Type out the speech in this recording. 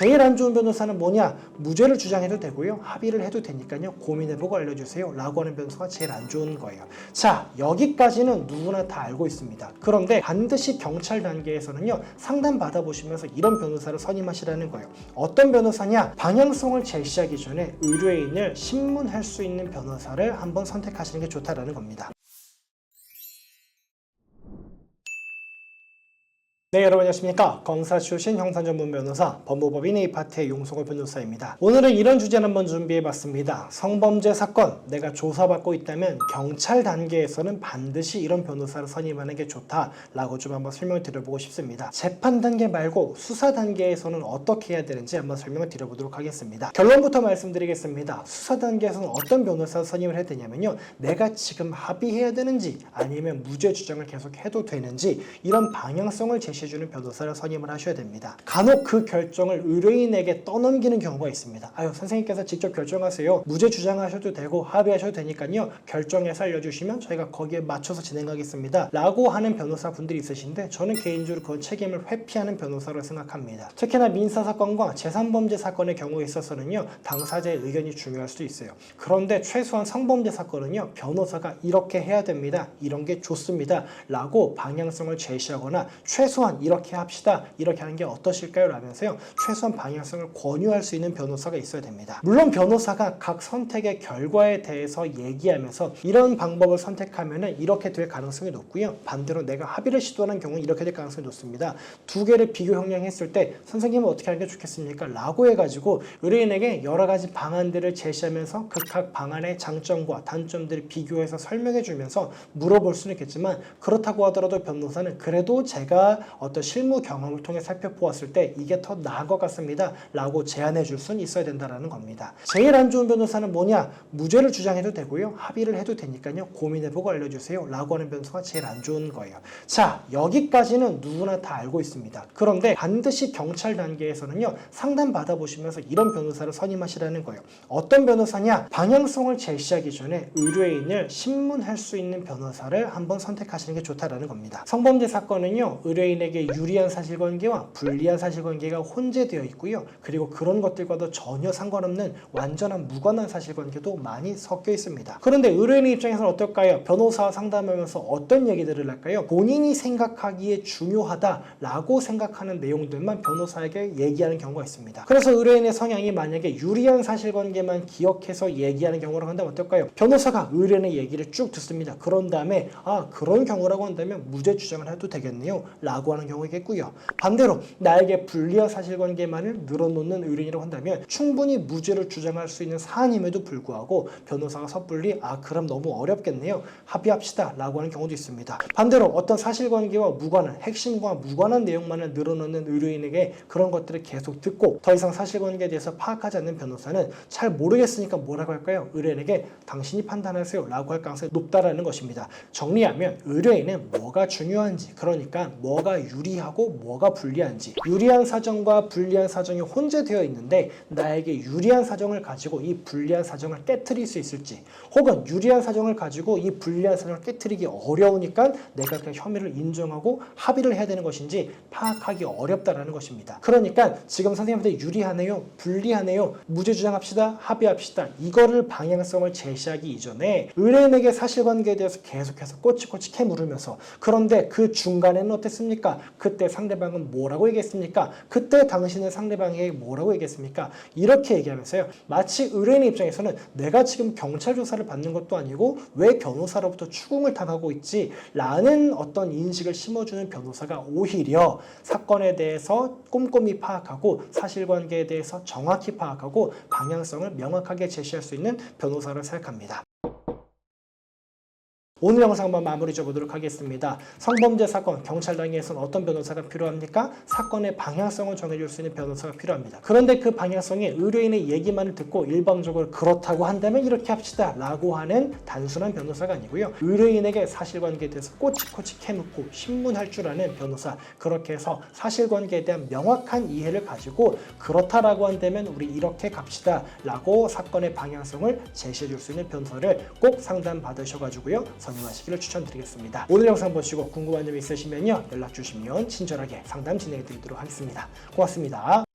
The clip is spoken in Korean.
제일 안 좋은 변호사는 뭐냐? 무죄를 주장해도 되고요. 합의를 해도 되니까요. 고민해보고 알려주세요. 라고 하는 변호사가 제일 안 좋은 거예요. 자, 여기까지는 누구나 다 알고 있습니다. 그런데 반드시 경찰 단계에서는요. 상담 받아보시면서 이런 변호사를 선임하시라는 거예요. 어떤 변호사냐? 방향성을 제시하기 전에 의뢰인을 신문할 수 있는 변호사를 한번 선택하시는 게 좋다라는 겁니다. 네, 여러분 안녕하십니까. 검사 출신 형사 전문 변호사, 법무법인 A파트의 용성호 변호사입니다. 오늘은 이런 주제를 한번 준비해봤습니다. 성범죄 사건, 내가 조사받고 있다면 경찰 단계에서는 반드시 이런 변호사를 선임하는 게 좋다라고 좀 한번 설명을 드려보고 싶습니다. 재판 단계 말고 수사 단계에서는 어떻게 해야 되는지 한번 설명을 드려보도록 하겠습니다. 결론부터 말씀드리겠습니다. 수사 단계에서는 어떤 변호사 선임을 해야 되냐면요. 내가 지금 합의해야 되는지 아니면 무죄 주장을 계속 해도 되는지 이런 방향성을 제시 제시해주는 변호사를 선임을 하셔야 됩니다. 간혹 그 결정을 의뢰인에게 떠넘기는 경우가 있습니다. 아유 선생님께서 직접 결정하세요. 무죄 주장하셔도 되고 합의하셔도 되니까요. 결정해서 알려주시면 저희가 거기에 맞춰서 진행하겠습니다. 라고 하는 변호사 분들이 있으신데 저는 개인적으로 그 책임을 회피하는 변호사로 생각합니다. 특히나 민사 사건과 재산범죄 사건의 경우에 있어서는요. 당사자의 의견이 중요할 수도 있어요. 그런데 최소한 성범죄 사건은요. 변호사가 이렇게 해야 됩니다. 이런 게 좋습니다. 라고 방향성을 제시하거나 최소한 이렇게 합시다. 이렇게 하는 게 어떠실까요? 라면서요. 최소한 방향성을 권유할 수 있는 변호사가 있어야 됩니다. 물론 변호사가 각 선택의 결과에 대해서 얘기하면서 이런 방법을 선택하면 이렇게 될 가능성이 높고요. 반대로 내가 합의를 시도하는 경우는 이렇게 될 가능성이 높습니다. 두 개를 비교 형량했을 때 선생님은 어떻게 하는 게 좋겠습니까? 라고 해가지고 의뢰인에게 여러 가지 방안들을 제시하면서 각각 방안의 장점과 단점들을 비교해서 설명해 주면서 물어볼 수는 있겠지만 그렇다고 하더라도 변호사는 그래도 제가 어떤 실무 경험을 통해 살펴보았을 때 이게 더 나은 것 같습니다. 라고 제안해 줄 수는 있어야 된다는 겁니다. 제일 안 좋은 변호사는 뭐냐? 무죄를 주장해도 되고요. 합의를 해도 되니까요. 고민해보고 알려주세요. 라고 하는 변호사가 제일 안 좋은 거예요. 자, 여기까지는 누구나 다 알고 있습니다. 그런데 반드시 경찰 단계에서는요. 상담 받아보시면서 이런 변호사를 선임하시라는 거예요. 어떤 변호사냐? 방향성을 제시하기 전에 의뢰인을 신문할 수 있는 변호사를 한번 선택하시는 게 좋다라는 겁니다. 성범죄 사건은요. 의뢰인에게 유리한 사실관계와 불리한 사실관계가 혼재되어 있고요. 그리고 그런 것들과도 전혀 상관없는 완전한 무관한 사실관계도 많이 섞여 있습니다. 그런데 의뢰인의 입장에서는 어떨까요? 변호사와 상담하면서 어떤 얘기들을 할까요? 본인이 생각하기에 중요하다라고 생각하는 내용들만 변호사에게 얘기하는 경우가 있습니다. 그래서 의뢰인의 성향이 만약에 유리한 사실관계만 기억해서 얘기하는 경우를 한다면 어떨까요? 변호사가 의뢰인의 얘기를 쭉 듣습니다. 그런 다음에 아 그런 경우라고 한다면 무죄 주장을 해도 되겠네요. 라고 하는 경우이겠고요. 반대로 나에게 불리한 사실관계만을 늘어놓는 의뢰인이라고 한다면 충분히 무죄를 주장할 수 있는 사안임에도 불구하고 변호사가 섣불리 아 그럼 너무 어렵겠네요. 합의합시다 라고 하는 경우도 있습니다. 반대로 어떤 사실관계와 무관한 핵심과 무관한 내용만을 늘어놓는 의뢰인에게 그런 것들을 계속 듣고 더 이상 사실관계에 대해서 파악하지 않는 변호사는 잘 모르겠으니까 뭐라고 할까요? 의뢰인에게 당신이 판단하세요 라고 할 가능성이 높다라는 것입니다. 정리하면 의뢰인은 뭐가 중요한지 그러니까 뭐가 유리하고 뭐가 불리한지 유리한 사정과 불리한 사정이 혼재되어 있는데 나에게 유리한 사정을 가지고 이 불리한 사정을 깨뜨릴 수 있을지 혹은 유리한 사정을 가지고 이 불리한 사정을 깨뜨리기 어려우니까 내가 그냥 혐의를 인정하고 합의를 해야 되는 것인지 파악하기 어렵다라는 것입니다. 그러니까 지금 선생님한테 유리하네요, 불리하네요, 무죄 주장합시다, 합의합시다 이거를 방향성을 제시하기 이전에 의뢰인에게 사실관계에 대해서 계속해서 꼬치꼬치 캐물으면서 그런데 그 중간에는 어땠습니까? 그때 상대방은 뭐라고 얘기했습니까? 그때 당신은 상대방에게 뭐라고 얘기했습니까? 이렇게 얘기하면서요. 마치 의뢰인 입장에서는 내가 지금 경찰 조사를 받는 것도 아니고 왜 변호사로부터 추궁을 당하고 있지? 라는 어떤 인식을 심어주는 변호사가 오히려 사건에 대해서 꼼꼼히 파악하고 사실관계에 대해서 정확히 파악하고 방향성을 명확하게 제시할 수 있는 변호사를 생각합니다. 오늘 영상 한번 마무리 줘보도록 하겠습니다. 성범죄 사건, 경찰당에서는 어떤 변호사가 필요합니까? 사건의 방향성을 정해줄 수 있는 변호사가 필요합니다. 그런데 그 방향성이 의뢰인의 얘기만을 듣고 일방적으로 그렇다고 한다면 이렇게 합시다 라고 하는 단순한 변호사가 아니고요. 의뢰인에게 사실관계에 대해서 꼬치꼬치 캐묻고 신문할 줄 아는 변호사 그렇게 해서 사실관계에 대한 명확한 이해를 가지고 그렇다라고 한다면 우리 이렇게 갑시다 라고 사건의 방향성을 제시해 줄 수 있는 변호사를 꼭 상담 받으셔가지고요. 선임하시기를 추천드리겠습니다. 오늘 영상 보시고 궁금한 점 있으시면요. 연락 주시면 친절하게 상담 진행해 드리도록 하겠습니다. 고맙습니다.